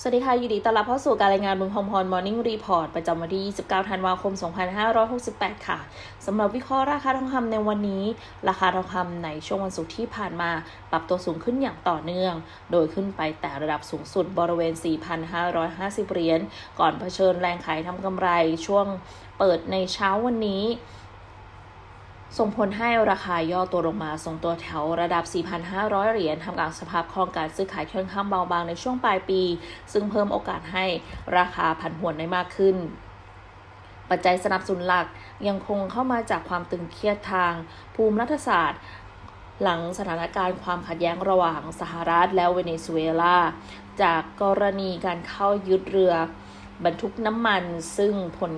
สวัสดีค่ะยินดีต้อนรับเข้าสู่การรายงานเมืองพรพรมอร์นิ่งรีพอร์ตประจำวันที่ 29 ธันวาคม 2568 ค่ะสำหรับวิเคราะห์ราคาทองคำในวันนี้ ราคาทองคำในช่วงวันศุกร์ที่ผ่านมา ปรับตัวสูงขึ้นอย่างต่อเนื่อง โดยขึ้นไปแต่ระดับสูงสุดบริเวณ 4,550 เหรียญก่อนเผชิญแรงขายทำกำไรช่วงเปิดในเช้าวันนี้ ส่งผลให้ราคาย่อตัวลงมาส่งตัวแถวระดับ 4,500 เหรียญทำกลางสภาพคล่องการซื้อขายค่อนข้างเบาบางในช่วงปลายปี ซึ่งเพิ่มโอกาสให้ราคาผันผวนได้มากขึ้น ปัจจัยสนับสนุนหลักยังคงเข้ามาจากความตึงเครียดทางภูมิรัฐศาสตร์หลังสถานการณ์ความขัดแย้งระหว่างสหรัฐและเวเนซุเอลา จากกรณีการเข้ายึดเรือบรรทุกน้ำมัน ซึ่งผล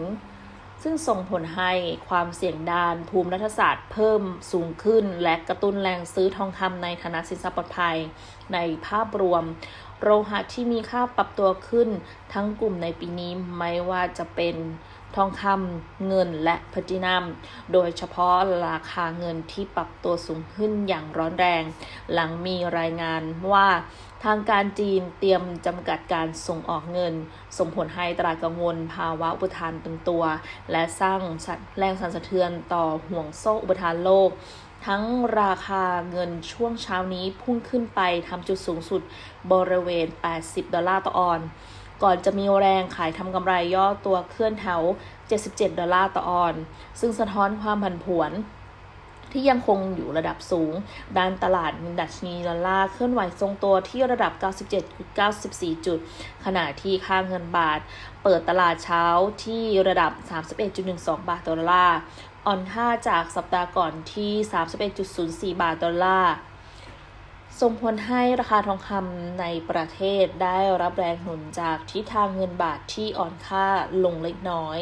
ซึ่งส่งผลให้ความเสี่ยงด้านภูมิรัฐศาสตร์เพิ่มสูงขึ้น และกระตุ้นแรงซื้อทองคำในฐานะสินทรัพย์ปลอดภัย ในภาพรวม โลหะที่มีค่าปรับตัวขึ้นทั้งกลุ่มในปีนี้ไม่ว่าจะเป็นทองคำเงินและแพลตินัม โดยเฉพาะราคาเงินที่ปรับตัวสูงขึ้นอย่างร้อนแรง หลังมีรายงานว่า ทางการจีนเตรียมจำกัดการส่งออกเงิน ส่งผลให้ตลาดกังวล ภาวะอุปทานตึงตัว และสร้างแรงสั่นสะเทือนต่อห่วงโซ่อุปทานโลก ทั้งราคาเงินช่วงเช้านี้พุ่งขึ้นไปทำจุดสูงสุดบริเวณ 80 ดอลลาร์ต่อออนก่อนจะมีแรงขายทำกำไรย่อตัวเคลื่อนแถว 77 ดอลลาร์ต่อออน ซึ่งสะท้อนความผันผวน ที่ยังคงอยู่ระดับสูง ด้านตลาดดัชนีดอลลาร์เคลื่อนไหวทรงตัวที่ระดับ 97.94 จุด ขณะที่ค่าเงินบาท เปิดตลาดเช้าที่ระดับ 31.12 บาทต่อดอลลาร์อ่อนค่าจากสัปดาห์ก่อนที่ 31.04 บาทดอลลาร์ส่งผลให้ราคาทองคำในประเทศได้รับแรงหนุนจากทิศทางเงินบาทที่อ่อนค่าลงเล็กน้อย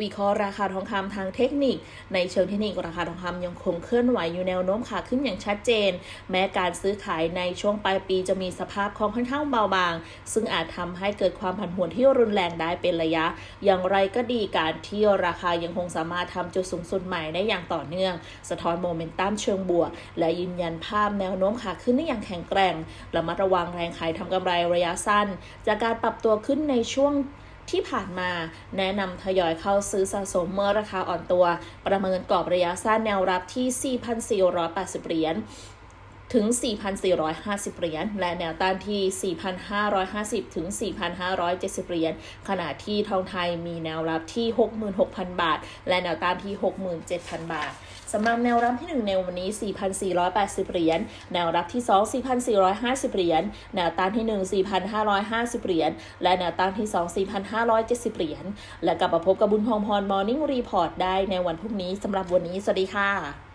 วิเคราะห์ราคาทองคำทางเทคนิค ในเชิงเทคนิคราคาทองคำยังคงเคลื่อนไหวอยู่แนวโน้มขาขึ้นอย่างชัดเจน แม้การซื้อขายในช่วงปลายปีจะมีสภาพคล่องค่อนข้างเบาบาง ซึ่งอาจทำให้เกิดความผันผวนที่รุนแรงได้เป็นระยะ อย่างไรก็ดีการที่ราคายังคงสามารถทำจุดสูงสุดใหม่ได้อย่างต่อเนื่อง สะท้อนโมเมนตัมเชิงบวก และยืนยันภาพแนวโน้มขาขึ้นได้อย่างแข็งแกร่งระมัดระวังแรงขายทำกำไรระยะสั้น จากการปรับตัวขึ้นในช่วง ที่ผ่านมาแนะนำทยอยเข้าซื้อสะสมเมื่อราคาอ่อนตัว ประเมินกรอบระยะสั้นแนวรับที่ 4,480 เหรียญถึง 4,450 เหรียญ และแนวต้านที่ 4,550 ถึง 4,570 เหรียญ ขณะที่ทองไทยมีแนวรับที่ 66,000 บาท และแนวต้านที่ 67,000 บาท สำหรับแนวรับที่ 1 ในวันนี้ 4,480 เหรียญ แนวรับที่ 2 4,450 เหรียญ แนวต้านที่ 1 4,550 เหรียญ และแนวต้านที่ 2 4,570 เหรียญ และกลับมาพบกับบุญพงพรมอร์นิ่งรีพอร์ตได้ในวันพรุ่งนี้สำหรับวันนี้ สวัสดีค่ะ